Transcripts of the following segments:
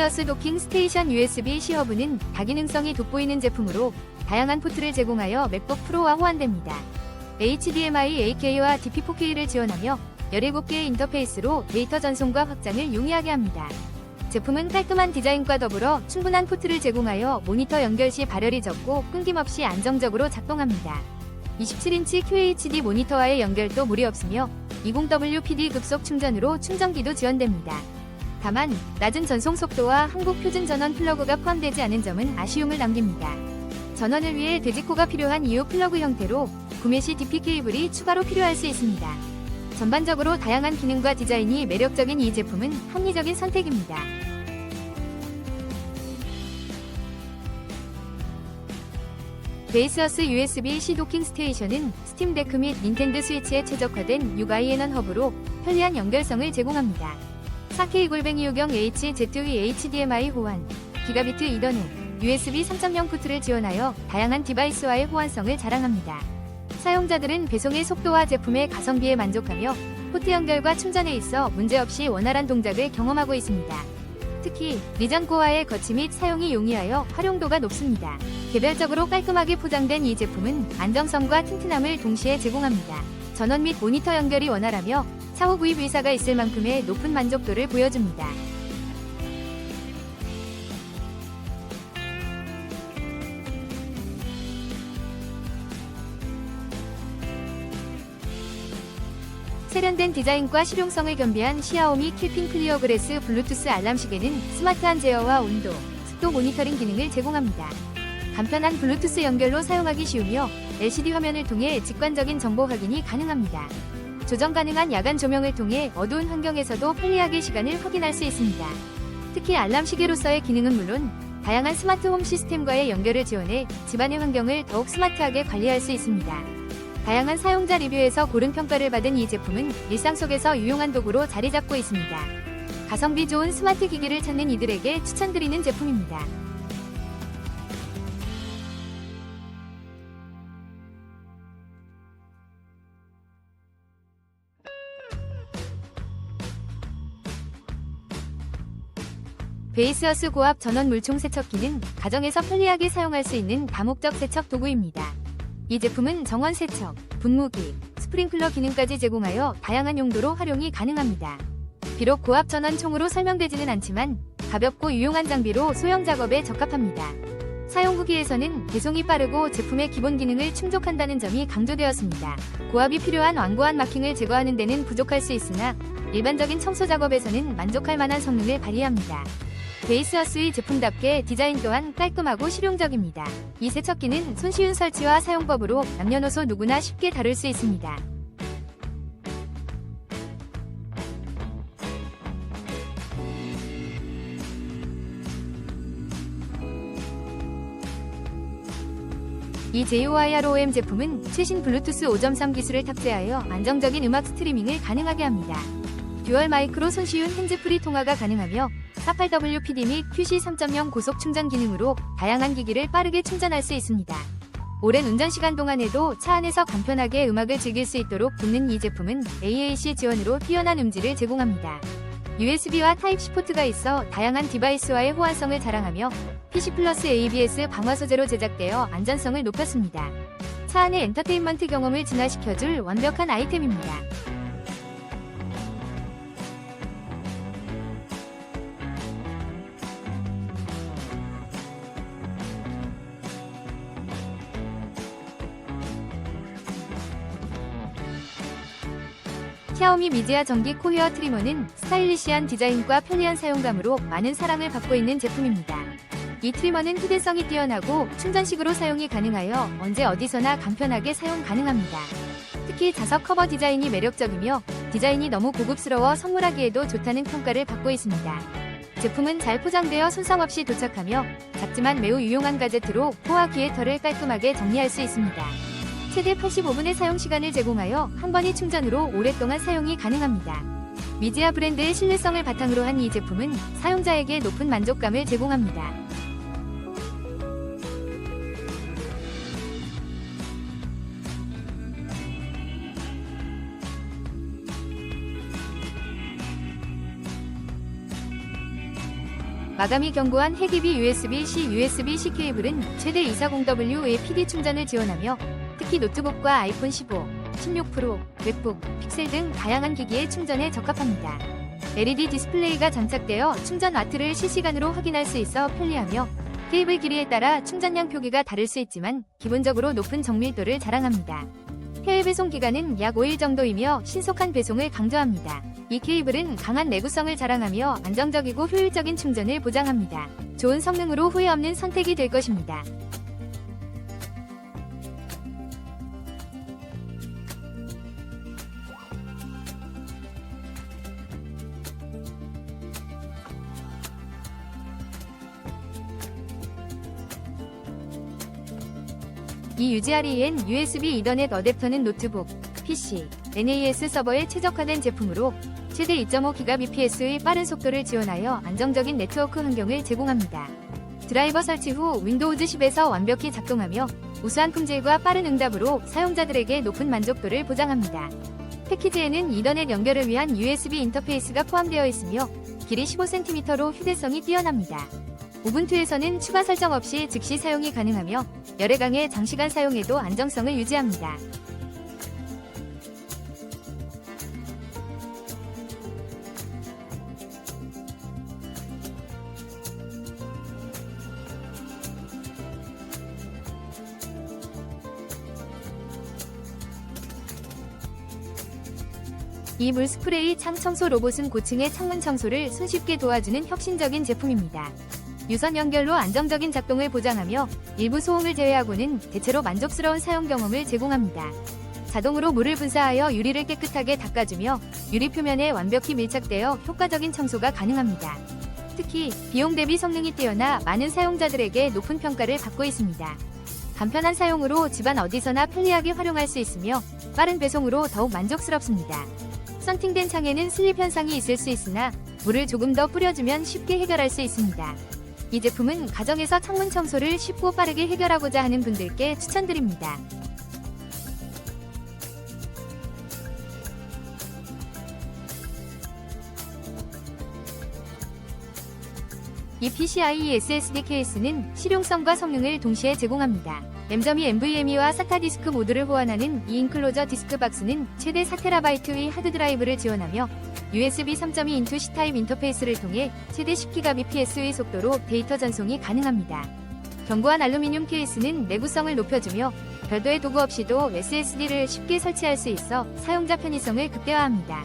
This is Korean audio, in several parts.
베이스어스 도킹 스테이션 USB-C 허브는 다기능성이 돋보이는 제품으로 다양한 포트를 제공하여 맥북 프로와 호환됩니다. HDMI AK와 DP4K를 지원하며 17개의 인터페이스로 데이터 전송과 확장을 용이하게 합니다. 제품은 깔끔한 디자인과 더불어 충분한 포트를 제공하여 모니터 연결 시 발열이 적고 끊김없이 안정적으로 작동합니다. 27인치 QHD 모니터와의 연결도 무리 없으며 20WPD 급속 충전으로 충전기도 지원됩니다. 다만 낮은 전송 속도와 한국 표준 전원 플러그가 포함되지 않은 점은 아쉬움을 남깁니다. 전원을 위해 돼지코가 필요한 이후 플러그 형태로 구매 시 DP 케이블이 추가로 필요할 수 있습니다. 전반적으로 다양한 기능과 디자인이 매력적인 이 제품은 합리적인 선택입니다. 베이스어스 USB-C 도킹 스테이션은 스팀 데크 및 닌텐도 스위치에 최적화된 6IN1 허브로 편리한 연결성을 제공합니다. 4K 골뱅이 요경 HZ2 HDMI 호환, 기가비트 이더넷, USB 3.0 포트를 지원하여 다양한 디바이스와의 호환성을 자랑합니다. 사용자들은 배송의 속도와 제품의 가성비에 만족하며 포트 연결과 충전에 있어 문제없이 원활한 동작을 경험하고 있습니다. 특히 리전코어의 거치 및 사용이 용이하여 활용도가 높습니다. 개별적으로 깔끔하게 포장된 이 제품은 안정성과 튼튼함을 동시에 제공합니다. 전원 및 모니터 연결이 원활하며 차후 구입 의사가 있을 만큼의 높은 만족도를 보여줍니다. 세련된 디자인과 실용성을 겸비한 시아오미 킬핀 클리어 그래스 블루투스 알람 시계는 스마트한 제어와 온도, 습도 모니터링 기능을 제공합니다. 간편한 블루투스 연결로 사용하기 쉬우며 LCD 화면을 통해 직관적인 정보 확인이 가능합니다. 조정 가능한 야간 조명을 통해 어두운 환경에서도 편리하게 시간을 확인할 수 있습니다. 특히 알람 시계로서의 기능은 물론 다양한 스마트 홈 시스템과의 연결을 지원해 집안의 환경을 더욱 스마트하게 관리할 수 있습니다. 다양한 사용자 리뷰에서 고른 평가를 받은 이 제품은 일상 속에서 유용한 도구로 자리 잡고 있습니다. 가성비 좋은 스마트 기기를 찾는 이들에게 추천드리는 제품입니다. 베이스어스 고압 전원 물총 세척기는 가정에서 편리하게 사용할 수 있는 다목적 세척 도구입니다. 이 제품은 정원 세척, 분무기, 스프링클러 기능까지 제공하여 다양한 용도로 활용이 가능합니다. 비록 고압 전원 총으로 설명되지는 않지만 가볍고 유용한 장비로 소형 작업에 적합합니다. 사용 후기에서는 배송이 빠르고 제품의 기본 기능을 충족한다는 점이 강조되었습니다. 고압이 필요한 완고한 마킹을 제거하는 데는 부족할 수 있으나 일반적인 청소 작업에서는 만족할 만한 성능을 발휘합니다. 베이스어스의 제품답게 디자인 또한 깔끔하고 실용적입니다. 이 세척기는 손쉬운 설치와 사용법으로 남녀노소 누구나 쉽게 다룰 수 있습니다. 이 JOIROM 제품은 최신 블루투스 5.3 기술을 탑재하여 안정적인 음악 스트리밍을 가능하게 합니다. 듀얼 마이크로 손쉬운 핸즈프리 통화가 가능하며 48WPD 및 QC 3.0 고속 충전 기능으로 다양한 기기를 빠르게 충전할 수 있습니다. 오랜 운전 시간 동안에도 차 안에서 간편하게 음악을 즐길 수 있도록 붙는 이 제품은 AAC 지원으로 뛰어난 음질을 제공합니다. USB와 타입C 포트가 있어 다양한 디바이스와의 호환성을 자랑하며 PC 플러스 ABS 방화 소재로 제작되어 안전성을 높였습니다. 차 안의 엔터테인먼트 경험을 진화시켜줄 완벽한 아이템입니다. 샤오미 미지아 전기 코헤어 트리머는 스타일리시한 디자인과 편리한 사용감으로 많은 사랑을 받고 있는 제품입니다. 이 트리머는 휴대성이 뛰어나고 충전식으로 사용이 가능하여 언제 어디서나 간편하게 사용 가능합니다. 특히 자석 커버 디자인이 매력적이며 디자인이 너무 고급스러워 선물하기에도 좋다는 평가를 받고 있습니다. 제품은 잘 포장되어 손상 없이 도착하며 작지만 매우 유용한 가제트로 코와 귀의 털을 깔끔하게 정리할 수 있습니다. 최대 85분의 사용 시간을 제공하여 한 번의 충전으로 오랫동안 사용이 가능합니다. 미지아 브랜드의 신뢰성을 바탕으로 한 이 제품은 사용자에게 높은 만족감을 제공합니다. 마감이 견고한 해기비 USB-C USB-C 케이블은 최대 240W의 PD 충전을 지원하며 특히 노트북과 아이폰 15, 16 프로, 맥북, 픽셀 등 다양한 기기에 충전에 적합합니다. LED 디스플레이가 장착되어 충전 와트를 실시간으로 확인할 수 있어 편리하며 케이블 길이에 따라 충전량 표기가 다를 수 있지만 기본적으로 높은 정밀도를 자랑합니다. 해외 배송 기간은 약 5일 정도이며 신속한 배송을 강조합니다. 이 케이블은 강한 내구성을 자랑하며 안정적이고 효율적인 충전을 보장합니다. 좋은 성능으로 후회 없는 선택이 될 것입니다. 이 UGREN USB 이더넷 어댑터는 노트북, PC, NAS 서버에 최적화된 제품으로 최대 2.5GBps의 빠른 속도를 지원하여 안정적인 네트워크 환경을 제공합니다. 드라이버 설치 후 윈도우즈 10에서 완벽히 작동하며 우수한 품질과 빠른 응답으로 사용자들에게 높은 만족도를 보장합니다. 패키지에는 이더넷 연결을 위한 USB 인터페이스가 포함되어 있으며 길이 15cm로 휴대성이 뛰어납니다. 우분투에서는 추가 설정 없이 즉시 사용이 가능하며 열에 강해 장시간 사용해도 안정성을 유지합니다. 이 물 스프레이 창 청소 로봇은 고층의 창문 청소를 손쉽게 도와주는 혁신적인 제품입니다. 유선 연결로 안정적인 작동을 보장하며 일부 소음을 제외하고는 대체로 만족스러운 사용 경험을 제공합니다. 자동으로 물을 분사하여 유리를 깨끗하게 닦아주며 유리 표면에 완벽히 밀착되어 효과적인 청소가 가능합니다. 특히 비용 대비 성능이 뛰어나 많은 사용자들에게 높은 평가를 받고 있습니다. 간편한 사용으로 집안 어디서나 편리하게 활용할 수 있으며 빠른 배송으로 더욱 만족스럽습니다. 썬팅된 창에는 슬립 현상이 있을 수 있으나 물을 조금 더 뿌려주면 쉽게 해결할 수 있습니다. 이 제품은 가정에서 창문 청소를 쉽고 빠르게 해결하고자 하는 분들께 추천드립니다. 이 PCIe SSD 케이스는 실용성과 성능을 동시에 제공합니다. 램점이 NVMe와 SATA 디스크 모드를 호환하는 이 인클로저 디스크 박스는 최대 4TB의 하드드라이브를 지원하며 USB 3.2 인투 C타입 인터페이스를 통해 최대 10GBps의 속도로 데이터 전송이 가능합니다. 견고한 알루미늄 케이스는 내구성을 높여주며 별도의 도구 없이도 SSD를 쉽게 설치할 수 있어 사용자 편의성을 극대화합니다.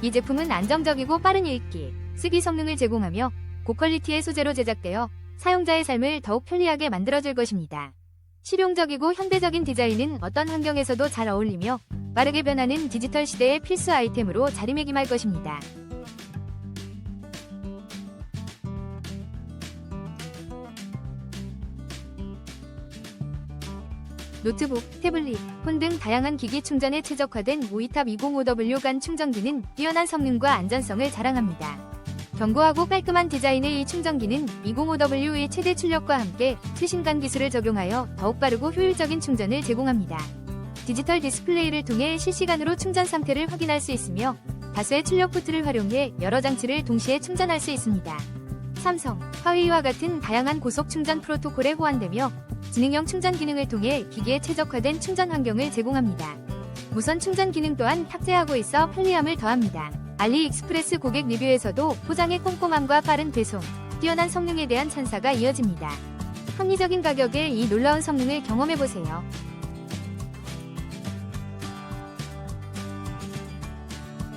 이 제품은 안정적이고 빠른 읽기, 쓰기 성능을 제공하며 고퀄리티의 소재로 제작되어 사용자의 삶을 더욱 편리하게 만들어줄 것입니다. 실용적이고 현대적인 디자인은 어떤 환경에서도 잘 어울리며 빠르게 변하는 디지털 시대의 필수 아이템으로 자리매김할 것입니다. 노트북, 태블릿, 폰 등 다양한 기기 충전에 최적화된 모이탑 205W 간 충전기는 뛰어난 성능과 안전성을 자랑합니다. 견고하고 깔끔한 디자인의 이 충전기는 205W의 최대 출력과 함께 최신간 기술을 적용하여 더욱 빠르고 효율적인 충전을 제공합니다. 디지털 디스플레이를 통해 실시간으로 충전 상태를 확인할 수 있으며 다수의 출력 포트를 활용해 여러 장치를 동시에 충전할 수 있습니다. 삼성, 화웨이와 같은 다양한 고속 충전 프로토콜에 호환되며 지능형 충전 기능을 통해 기기에 최적화된 충전 환경을 제공합니다. 무선 충전 기능 또한 탑재하고 있어 편리함을 더합니다. 알리익스프레스 고객 리뷰에서도 포장의 꼼꼼함과 빠른 배송, 뛰어난 성능에 대한 찬사가 이어집니다. 합리적인 가격에 이 놀라운 성능을 경험해보세요.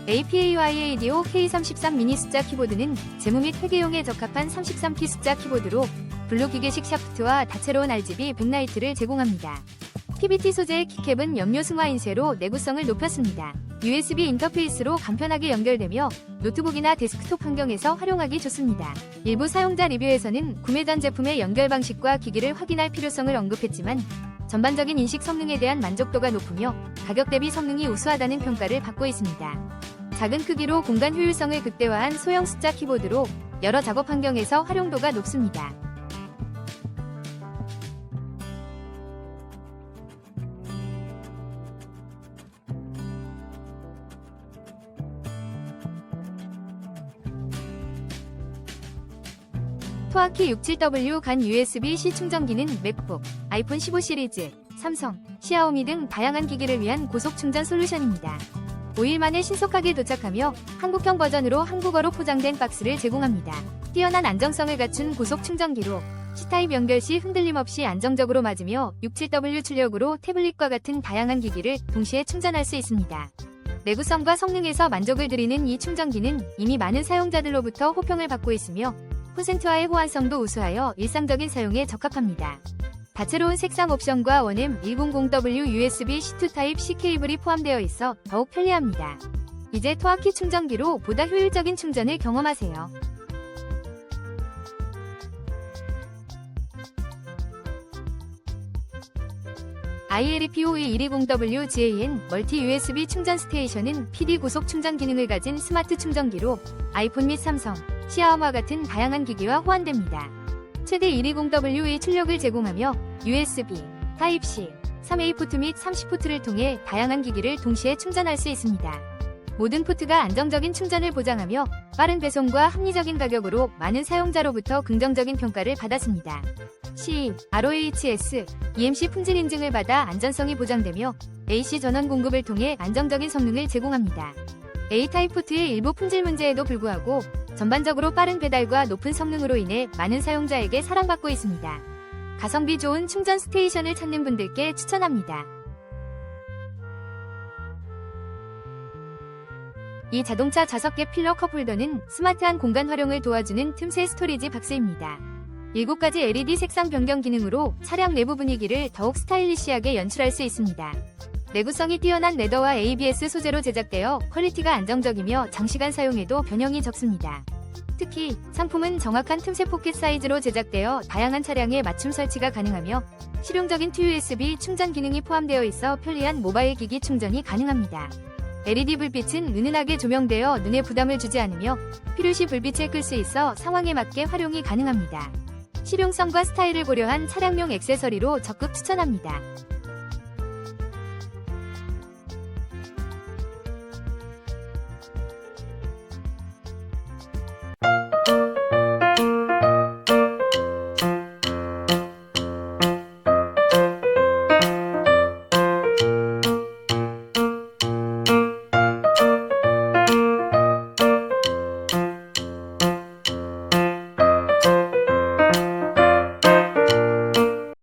APAYADO K33 미니 숫자 키보드는 재무 및 회계용에 적합한 33키 숫자 키보드로 블루 기계식 샤프트와 다채로운 RGB 백라이트를 제공합니다. PBT 소재의 키캡은 염료 승화 인쇄로 내구성을 높였습니다. USB 인터페이스로 간편하게 연결되며 노트북이나 데스크톱 환경에서 활용하기 좋습니다. 일부 사용자 리뷰에서는 구매 전 제품의 연결 방식과 기기를 확인할 필요성을 언급했지만 전반적인 인식 성능에 대한 만족도가 높으며 가격 대비 성능이 우수하다는 평가를 받고 있습니다. 작은 크기로 공간 효율성을 극대화한 소형 숫자 키보드로 여러 작업 환경에서 활용도가 높습니다. 토아키 67W 간 USB-C 충전기는 맥북, 아이폰 15 시리즈, 삼성, 시아오미 등 다양한 기기를 위한 고속 충전 솔루션입니다. 5일 만에 신속하게 도착하며 한국형 버전으로 한국어로 포장된 박스를 제공합니다. 뛰어난 안정성을 갖춘 고속 충전기로 C타입 연결 시 흔들림 없이 안정적으로 맞으며 67W 출력으로 태블릿과 같은 다양한 기기를 동시에 충전할 수 있습니다. 내구성과 성능에서 만족을 드리는 이 충전기는 이미 많은 사용자들로부터 호평을 받고 있으며 콘센트와의 호환성도 우수하여 일상적인 사용에 적합합니다. 다채로운 색상 옵션과 원M 100W USB C2 타입 C 케이블이 포함되어 있어 더욱 편리합니다. 이제 토아키 충전기로 보다 효율적인 충전을 경험하세요. ILPOE 120W GAN 멀티 USB 충전 스테이션은 PD 고속 충전 기능을 가진 스마트 충전기로 아이폰 및 삼성, 시아오마 같은 다양한 기기와 호환됩니다. 최대 120W의 출력을 제공하며 USB, Type-C, 3A 포트 및 30포트를 통해 다양한 기기를 동시에 충전할 수 있습니다. 모든 포트가 안정적인 충전을 보장하며 빠른 배송과 합리적인 가격으로 많은 사용자로부터 긍정적인 평가를 받았습니다. C, ROHS, EMC 품질 인증을 받아 안전성이 보장되며 AC 전원 공급을 통해 안정적인 성능을 제공합니다. A-타입 포트의 일부 품질 문제에도 불구하고 전반적으로 빠른 배달과 높은 성능으로 인해 많은 사용자에게 사랑받고 있습니다. 가성비 좋은 충전 스테이션을 찾는 분들께 추천합니다. 이 자동차 좌석계 필러 컵 홀더는 스마트한 공간 활용을 도와주는 틈새 스토리지 박스입니다. 7가지 LED 색상 변경 기능으로 차량 내부 분위기를 더욱 스타일리시하게 연출할 수 있습니다. 내구성이 뛰어난 레더와 ABS 소재로 제작되어 퀄리티가 안정적이며 장시간 사용해도 변형이 적습니다. 특히 상품은 정확한 틈새 포켓 사이즈로 제작되어 다양한 차량에 맞춤 설치가 가능하며 실용적인 TUSB 충전 기능이 포함되어 있어 편리한 모바일 기기 충전이 가능합니다. LED 불빛은 은은하게 조명되어 눈에 부담을 주지 않으며 필요시 불빛을 끌 수 있어 상황에 맞게 활용이 가능합니다. 실용성과 스타일을 고려한 차량용 액세서리로 적극 추천합니다.